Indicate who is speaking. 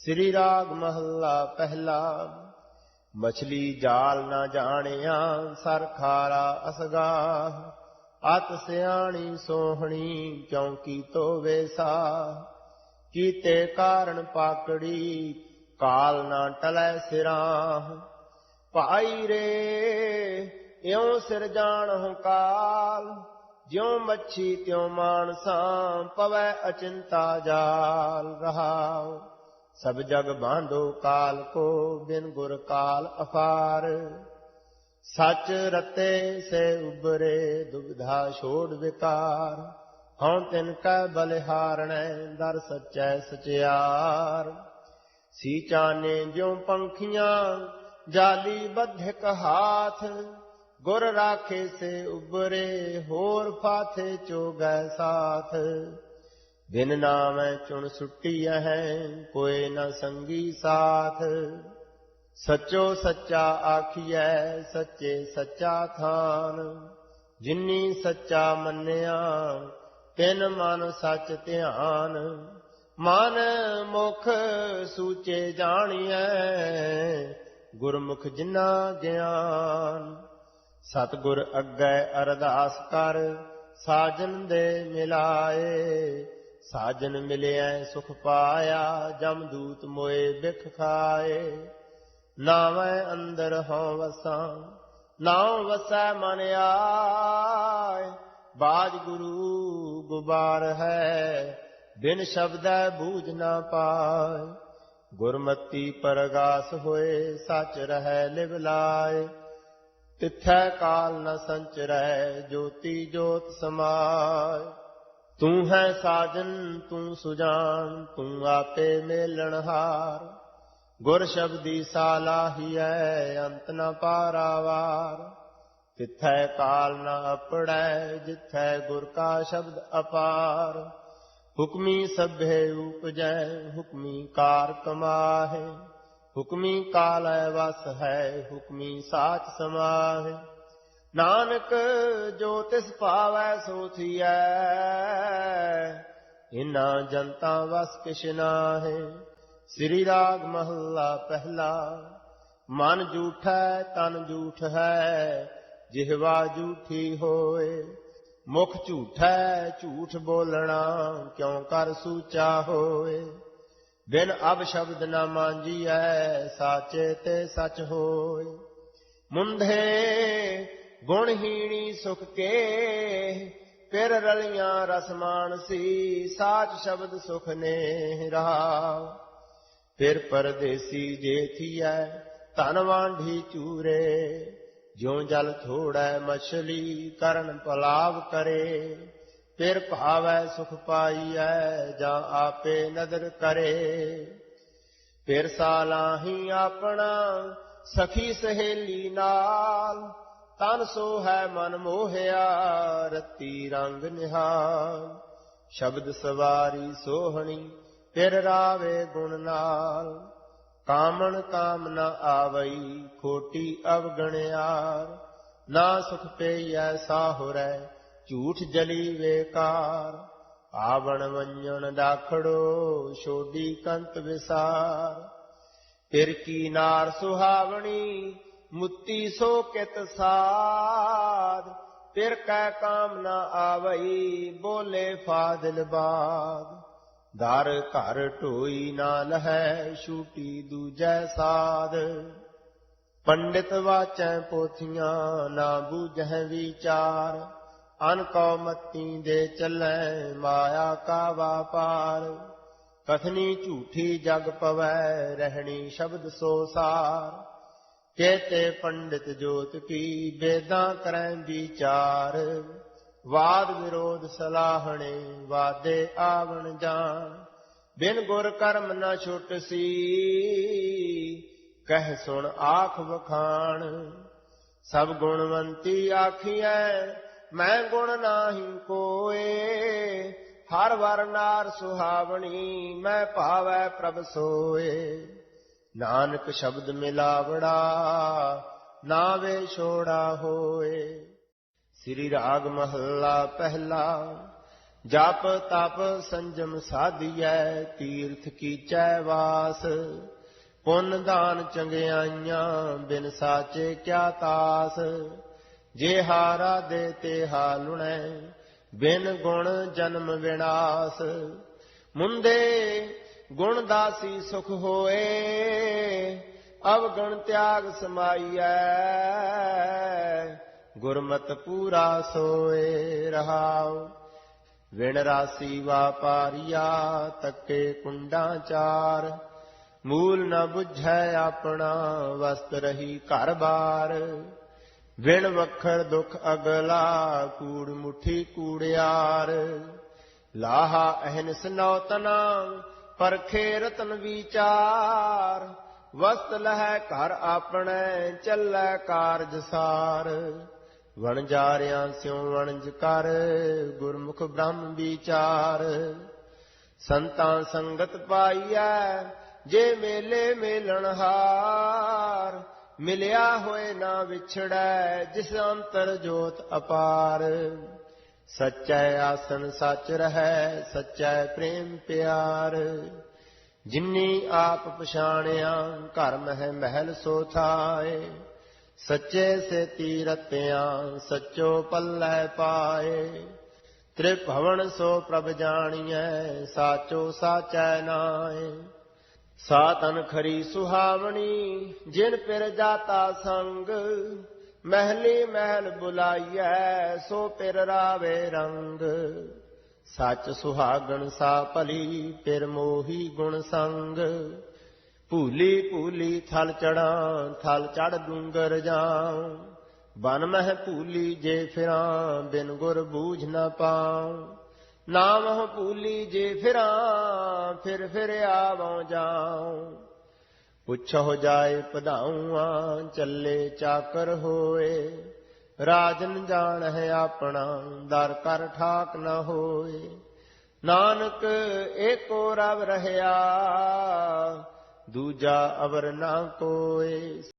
Speaker 1: ਸ੍ਰੀ ਰਾਗ ਮਹੱਲਾ ਪਹਿਲਾ। ਮਛਲੀ ਜਾਲ ਨਾ ਜਾਣਿਆ, ਸਰ ਖਾਰਾ ਅਸਗਾ। ਅਤ ਸਿਆਣੀ ਸੋਹਣੀ ਕਿਉਂਕੀ ਤੋਵੇ ਸਾ ਕੀਤੇ ਕਾਰਨ ਪਾਕੜੀ, ਕਾਲ ਨਾ ਟਲੈ ਸਿਰਾਂ। ਭਾਈ ਰੇ, ਇਉਂ ਸਿਰ ਜਾਣ ਕਾਲ ਜਿਉ ਮੱਛੀ ਤਿਉ ਮਾਨਸਾਂ, ਪਵੈ ਅਚਿੰਤਾ ਜਾਲ ਰਹਾਉ। ਸਭ ਜਗ ਬਾਂਧੋ ਕਾਲ ਕੋ ਬਿਨ ਗੁਰ ਕਾਲ ਅਫਾਰ। ਸੱਚ ਰਤੇ ਸੇ ਉਬਰੇ ਦੁਬਿਧਾ ਛੋੜ ਵਿਕਾਰ। ਹਉ ਤਿਨ ਕੈ ਬਲਿਹਾਰਣੈ ਦਰ ਸਚੈ ਸਚਿਆਰ। ਸੀ ਚਾਨੇ ਜਿਉ ਪੰਖੀਆਂ, ਜਾਲੀ ਬੱਧਕ ਹਾਥ। ਗੁਰ ਰਾਖੇ ਸੇ ਉਬਰੇ ਹੋਰ ਫਾਥੇ ਚੋਗੈ ਸਾਥ। ਬਿਨ ਨਾਮੈ ਚੁਣ ਸੁੱਟੀ ਹੈ, ਕੋਈ ਨਾ ਸੰਗੀ ਸਾਥ। ਸੱਚੋ ਸੱਚਾ ਆਖੀਐ, ਸੱਚੇ ਸੱਚਾ ਥਾਨ। ਜਿਨੀ ਸੱਚਾ ਮੰਨਿਆ, ਤਿਨ ਮਨ ਸੱਚ ਧਿਆਨ। ਮਨ ਮੁਖ ਸੂਚੇ ਜਾਣੀਐ, ਗੁਰਮੁਖ ਜਿਨਾ ਗਿਆਨ। ਸਤਗੁਰ ਅੱਗੇ ਅਰਦਾਸ ਕਰ, ਸਾਜਨ ਦੇ ਮਿਲਾਏ। ਸਾਜਨ ਮਿਲਿਆ ਸੁਖ ਪਾਇਆ ਜਮਦੂਤ ਮੋਏ ਬਿਖ ਖਾਏ। ਨਾਵੇਂ ਅੰਦਰ ਹਉ ਵਸਾਂ, ਨਾਉ ਵਸੈ ਮਨ ਆਏ। ਬਾਜ ਗੁਰੂ ਗੁਬਾਰ ਹੈ, ਬਿਨ ਸ਼ਬਦੈ ਬੂਝ ਨਾ ਪਾਏ। ਗੁਰਮਤੀ ਪਰਗਾਸ ਹੋਏ, ਸਚ ਰਹਿ ਲਿਵ ਲਾਏ। ਤਿਥੈ ਕਾਲ ਨ ਸੰਚਰੈ ਜੋਤੀ ਜੋਤ ਸਮਾਏ। ਤੂੰ ਹੈ ਸਾਜਨ, ਤੂੰ ਸੁਜਾਨ, ਤੂੰ ਆਪੇ ਮੇਲਣਹਾਰ ਗੁਰ ਸ਼ਬਦੀ ਸਾਲਾਹੀਐ ਅੰਤ ਨ ਪਾਰਾਵਾਰ ਤਿਥੈ ਕਾਲ ਨ ਅਪੜੈ, ਜਿੱਥੈ ਗੁਰ ਕਾ ਸ਼ਬਦ ਅਪਾਰ। ਹੁਕਮੀ ਸਭੇ ਉਪਜੈ, ਹੁਕਮੀ ਕਾਰ ਕਮਾਹੇ। ਹੁਕਮੀ ਕਾਲੈ ਵਸ ਹੈ, ਹੁਕਮੀ ਸਾਚ ਸਮਾਹੇ। ਨਾਨਕ ਜੋ ਤਿਸ ਭਾਵੈ ਸੋ ਥੀਐ ਇਨਾ ਜਨਤਾ ਵਸ ਕਿਛ ਨਾਹੇ। ਸ੍ਰੀ ਰਾਗ ਮਹੱਲਾ ਪਹਿਲਾ, ਮਨ ਝੂਠੈ ਤਨ ਝੂਠ ਹੈ, ਜਿਹਵਾ ਝੂਠੀ ਹੋਏ। ਮੁਖ ਝੂਠੈ ਝੂਠ ਬੋਲਣਾ ਕਿਉ ਕਰ ਸੂਚਾ ਹੋਏ। ਬਿਨ ਅਬ ਸ਼ਬਦ ਨਾ ਮਾਂਜੀਐ, ਸਾਚੇ ਤੇ ਸਚ ਹੋਏ। ਮੁੰਧੇ ਗੁਣਹੀਣੀ ਸੁਖ ਕੇ ਫਿਰ ਰਲੀਆਂ ਰਸਮਾਨ ਸੀ ਸਾਚ ਸ਼ਬਦ ਸੁਖ ਨੇ ਰਹਾ ਫਿਰ ਪਰਦੇਸੀ ਜੇ ਥੀਐ, ਧਨ ਵਾਂਢੀ ਚੂਰੇ, ਜਿਉ ਜਲ ਥੋੜੈ ਮਛਲੀ ਕਰਨ ਪਲਾਵ ਕਰੇ। ਫਿਰ ਭਾਵੈ ਸੁਖ ਪਾਈਐ, ਜਾਂ ਆਪੇ ਨਦਰ ਕਰੇ। ਫਿਰ ਸਾਲਾਹੀ ਆਪਣਾ ਸਖੀ ਸਹੇਲੀ ਨਾਲ ਤਨ ਸੋ ਹੈ ਮਨ ਮੋਹਿਆ, ਰਤੀ ਰੰਗ ਨਿਹਾਲ। ਸ਼ਬਦ ਸਵਾਰੀ ਸੋਹਣੀ, ਫਿਰ ਰਾਵੇ ਗੁਣ ਨਾਲ। ਕਾਮਣ ਕਾਮ ਨ ਆਵਈ, ਖੋਟੀ ਅਵਗਣਿਆਰ। ਨਾ ਸੁਖ ਪਈਐ ਸਾਹੁਰੈ, ਝੂਠ ਜਲੀ ਵੇਕਾਰ। ਆਵਣ ਵੰਜਣ ਦਾਖੜੋ, ਛੋਡੀ ਕੰਤ ਵਿਸਾਰ। ਫਿਰ ਕੀ ਨਾਰ ਸੁਹਾਵਣੀ ਮੁੱਤੀ ਸੋ ਕਿਤ ਸਾਧ, ਫਿਰ ਕੈ ਕਾਮ ਨਾ ਆਵਈ, ਬੋਲੇ ਫਾਦਲ ਬਾਦ। ਦਰ ਘਰ ਢੋਈ ਨਾ ਲਹੈ ਛੂਟੀ ਦੂਜੈ ਸਾਧ। ਪੰਡਿਤ ਵਾਚੈ ਪੋਥੀਆਂ, ਨਾ ਬੂਝੈ ਵਿਚਾਰ। ਅਨ ਕੋ ਮਤੀ ਦੇ ਚੱਲੈ, ਮਾਇਆ ਕਾ ਵਾਪਾਰ ਕਥਨੀ ਝੂਠੀ ਜਗ ਪਵੈ, ਰਹਿਣੀ ਸ਼ਬਦ ਸੋ ਸਾਰ। ਕੇਤੇ ਪੰਡਿਤ ਜੋਤ ਕੀ ਬੇਦਾਂ ਕਰੈ ਵਿਚਾਰ ਵਾਦ ਵਿਰੋਧ ਸਲਾਹਣੇ, ਵਾਦੇ ਆਵਣ ਜਾਣ। ਬਿਨ ਗੁਰ ਕਰਮ ਨਾ ਛੁਟ ਸੀ, ਕਹਿ ਸੁਣ ਆਖ ਵਖਾਣ। ਸਭ ਗੁਣਵੰਤੀ ਆਖੀਐ, ਮੈਂ ਗੁਣ ਨਾਹੀ ਕੋਏ। ਹਰ ਵਰ ਨਾਰ ਸੁਹਾਵਣੀ, ਮੈਂ ਭਾਵੈ ਪ੍ਰਭ ਸੋਏ। ਨਾਨਕ ਸ਼ਬਦ ਮਿਲਾਵੜਾ, ਨਾਵੇ ਛੋੜਾ ਹੋਏ। ਸ੍ਰੀ ਰਾਗ ਮਹੱਲਾ ਪਹਿਲਾ, ਜਪ ਤਪ ਸੰਜਮ ਸਾਧੀਐ, ਤੀਰਥ ਕੀਚੈ ਵਾਸ। ਪੁੰਨ ਦਾਨ ਚੰਗਿਆਈਆਂ, ਬਿਨ ਸਾਚੇ ਕਿਆ ਤਾਸ। ਜੇ ਹਾਰਾ ਦੇ ਤੇ ਹਾਲੁਣੈ ਬਿਨ ਗੁਣ ਜਨਮ ਵਿਨਾਸ਼। ਮੁੰਦੇ ਗੁਣ ਦਾਸੀ ਸੁਖ ਹੋਏ ਅਵਗਣ ਤਿਆਗ ਸਮਾਈਐ। ਗੁਰਮਤ ਪੂਰਾ ਸੋਏ ਰਹਾਉ, ਵਿਣ ਰਾਸੀ ਵਾਪਾਰੀਆ ਤੱਕੇ ਕੁੰਡਾਂ ਚਾਰ। ਮੂਲ ਨ ਬੁਝੈ ਆਪਣਾ, ਵਸਤ ਰਹੀ ਘਰ ਬਾਰ। ਵਿਣ ਵਖਰ ਦੁਖ ਅਗਲਾ, ਕੂੜ ਮੁਠੀ ਕੂੜਿਆਰ। ਲਾਹਾ ਅਹਨਿਸ ਨੌਤਨਾ ਪਰਖੇ ਰਤਨ ਵਿਚਾਰ, ਵਸਤ ਲਹੈ ਘਰ ਆਪਣੇ, ਚੱਲੈ ਕਾਰਜ ਸਾਰ। ਵਣਜਾਰਿਆਂ ਸਿਉ ਵਣਜ ਕਰ, ਗੁਰਮੁਖ ਬ੍ਰਹਮ ਵਿਚਾਰ। ਸੰਤਾਂ ਸੰਗਤ ਪਾਈਐ, ਜੇ ਮੇਲੇ ਮੇਲਣਹਾਰ ਮਿਲਿਆ ਹੋਏ ਨਾ ਵਿਛੜੈ, ਜਿਸ ਅੰਤਰ ਜੋਤ ਅਪਾਰ। ਸਚੈ ਆਸਨ ਸਚ ਰਹੈ, ਸਚੈ ਪ੍ਰੇਮ ਪਿਆਰ। ਜਿਨੀ ਆਪ ਪਛਾਣਿਆ ਘਰ ਮਹਿ ਮਹਿਲ ਸੋ ਥਾਏ। ਸੱਚੇ ਸੇ ਤੀਰਤਿਆਂ, ਸੱਚੋ ਪੱਲੇ ਪਾਏ। ਤ੍ਰਿਭਵਨ ਸੋ ਪ੍ਰਭ ਜਾਣੀਐ, ਸਾਚੋ ਸਾਚੈ ਨਾਏ। ਸਾਤਨ ਖਰੀ ਸੁਹਾਵਣੀ, ਜਿਨ ਪਿਰ ਜਾਤਾ ਸੰਗ ਮਹਿਲੀ ਮਹਿਲ ਬੁਲਾਈਐ, ਸੋ ਪਿਰ ਰਾਵੇ ਰੰਗ। ਸੱਚ ਸੁਹਾਗਣ ਸਾ ਭਲੀ, ਪਿਰ ਮੋਹੀ ਗੁਣ ਸੰਗ। ਭੂਲੀ ਭੂਲੀ ਥਲ ਚੜਾਂ, ਥਲ ਚੜ ਡੂੰਗਰ ਜਾਉ। ਬਨ ਮਹਿ ਭੂਲੀ ਜੇ ਫਿਰਾਂ, ਬਿਨ ਗੁਰ ਬੂਝ ਨਾ ਪਾਉ। ਨਾਮ ਹੋ ਭੂਲੀ ਜੇ ਫਿਰਾਂ, ਫਿਰ ਫਿਰ ਆਵਾਂ ਜਾਉ। ਪੁੱਛੋ ਜਾਏ ਪਧਾਉਆਂ ਚੱਲੇ ਚਾਕਰ ਹੋਏ। ਰਾਜਨ ਜਾਣ ਹੈ ਆਪਣਾ, ਦਰ ਕਰ ਠਾਕ ਨਾ ਹੋਏ। ਨਾਨਕ ਏਕੋ ਰਵ ਰਹਿਆ, ਦੂਜਾ ਅਵਰ ਨਾ ਕੋਏ।